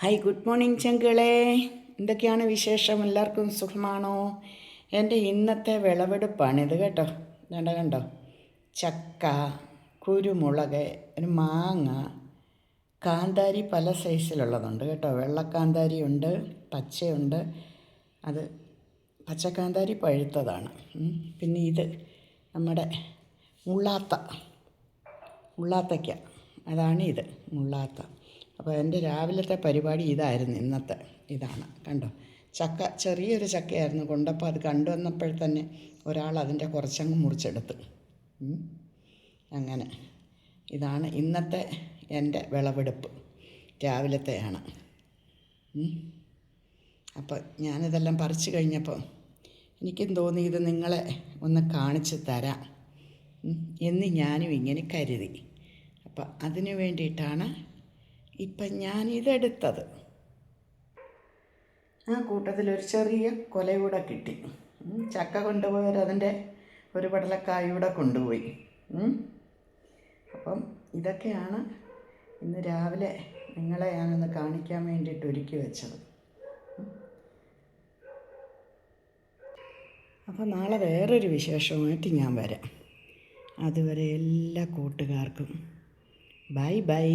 Hi good morning ചങ്കളെ. എന്തൊക്കെയാണ് വിശേഷം? എല്ലാവർക്കും സുഖമാണോ? എന്റെ ഇന്നത്തെ വിളവെടുപ്പാണിത് കേട്ടോ. കണ്ടോ കണ്ടോ? ചക്ക കുരുമുളക് ഒരു മാങ്ങ കാന്താരി പല സൈസിലുള്ളതുണ്ട് കേട്ടോ. വെള്ളക്കാന്താരി ഉണ്ട് പച്ചയുണ്ട്. അത് പച്ചക്കാന്താരി പഴുത്തതാണ്. പിന്നെ ഇത് നമ്മുടെ മുള്ളാത്ത മുള്ളാത്തയ്ക്ക. അതാണ് ഇത് മുള്ളാത്ത. അപ്പോൾ എന്റെ രാവിലത്തെ പരിപാടി ഇതായിരുന്നു ഇന്നത്തെ ഇതാണ് കണ്ടോ? ചക്ക ചെറിയൊരു ചക്കയായിരുന്നു കൊണ്ടപ്പോൾ അത് കണ്ടുവന്നപ്പോൾ തന്നെ ഒരാൾ അതിന്റെ കുറച്ചങ്ങ് മുറിച്ചെടുത്ത്. അങ്ങനെ. ഇതാണ് ഇന്നത്തെ എന്റെ വിളവെടുപ്പ് രാവിലത്തെയാണ്. അപ്പോൾ ഞാനിതെല്ലാം പറിച്ചു കഴിഞ്ഞപ്പോൾ എനിക്കും തോന്നി ഇത് നിങ്ങളെ ഒന്ന് കാണിച്ചു തരാം. എന്ന് ഞാനും ഇങ്ങനെ കരുതി. അപ്പം അതിനു വേണ്ടിയിട്ടാണ് ഇപ്പം ഞാൻ ഇതെടുത്തത് ആ കൂട്ടത്തിൽ ഒരു ചെറിയ കൊല കൂടെ കിട്ടി. ചക്ക കൊണ്ടുപോയവർ അതിന്റെ ഒരു പടലക്കായ കൂടെ കൊണ്ടുപോയി. അപ്പം ഇതൊക്കെയാണ് ഇന്ന് രാവിലെ നിങ്ങളെ ഞാനൊന്ന് കാണിക്കാൻ വേണ്ടിയിട്ട് ഒരുക്കി വെച്ചത്. അപ്പോൾ നാളെ വേറൊരു വിശേഷമായിട്ട് ഞാൻ വരാം. അതുവരെ എല്ലാ കൂട്ടുകാർക്കും ബൈ ബൈ.